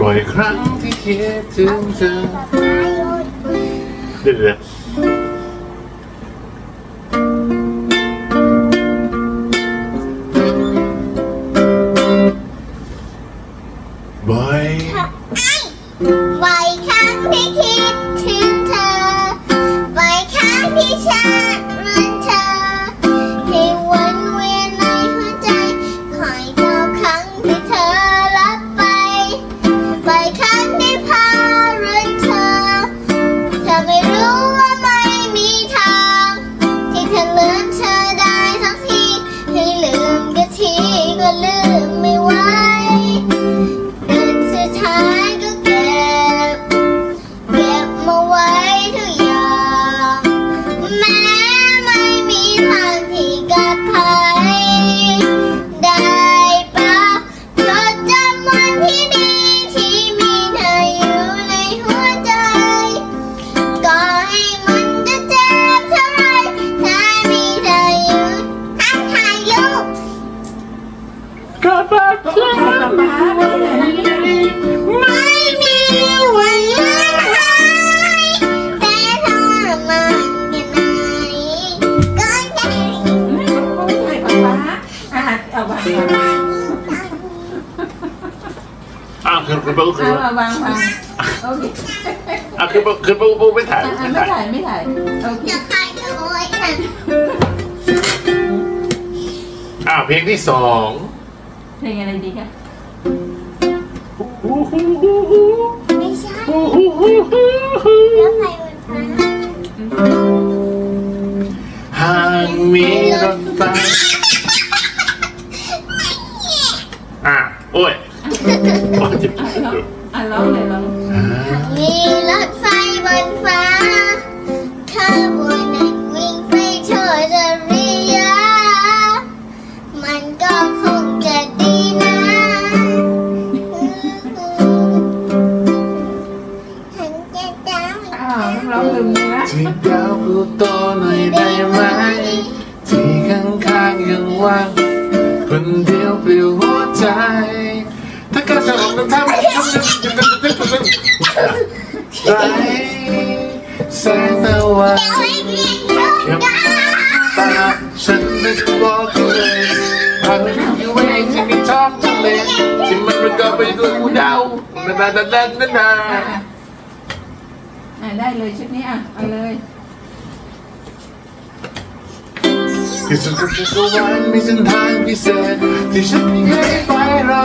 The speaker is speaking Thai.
บ่อยครั้งที่คิดถึงเธอเดี๋ยวเดี๋ยวบ่อยบ่อยครั้งที่คิดถึง อป๊าป๊าไม่มีวันเลือนหายแต่ทรมานแค่ไหนเขาถ่ายป๊าป๊าอะเอาวางวางอ้าวขึ้นขึ้นปูขึ้นเอาวางวางโอเคอะขึ้นปูขึ้นปูปูไม่ถ่ายอะไม่ไม่ถ่ายไม่ถ่ายโอเคจะถ่ายด้วยนะอ้าวเพลงที่สอง เพลงอะไรดีคะไม่ใช่แล้วใครวันฟ้าหากมีรถไฟอะโอ้ยโอ้ยเจ็บอะร้องอะร้องเลยร้องมีรถไฟบนฟ้า ที่ดาวพลูโตหน่อยได้ไหม ที่ข้างๆยังว่างคนเดียวเปลี่ยวหัวใจ ถ้าเกิดจะออกเดินทางทำยังจะเป็นเป็นเป็นเป็นไรแสงตะวันเขียนรู้ยังได้ตาฉันไม่บอกเลยหากไม่อยู่ไว้ที่มีท้องทะเลที่มันประกอบไปด้วยหมู่ดาวนานานานานา อ่าได้เลยชุดนี้อะเอาเลยที่สุดของจักรวาลมีเส้นทางพิเศษที่ฉันไม่เคยไปเรา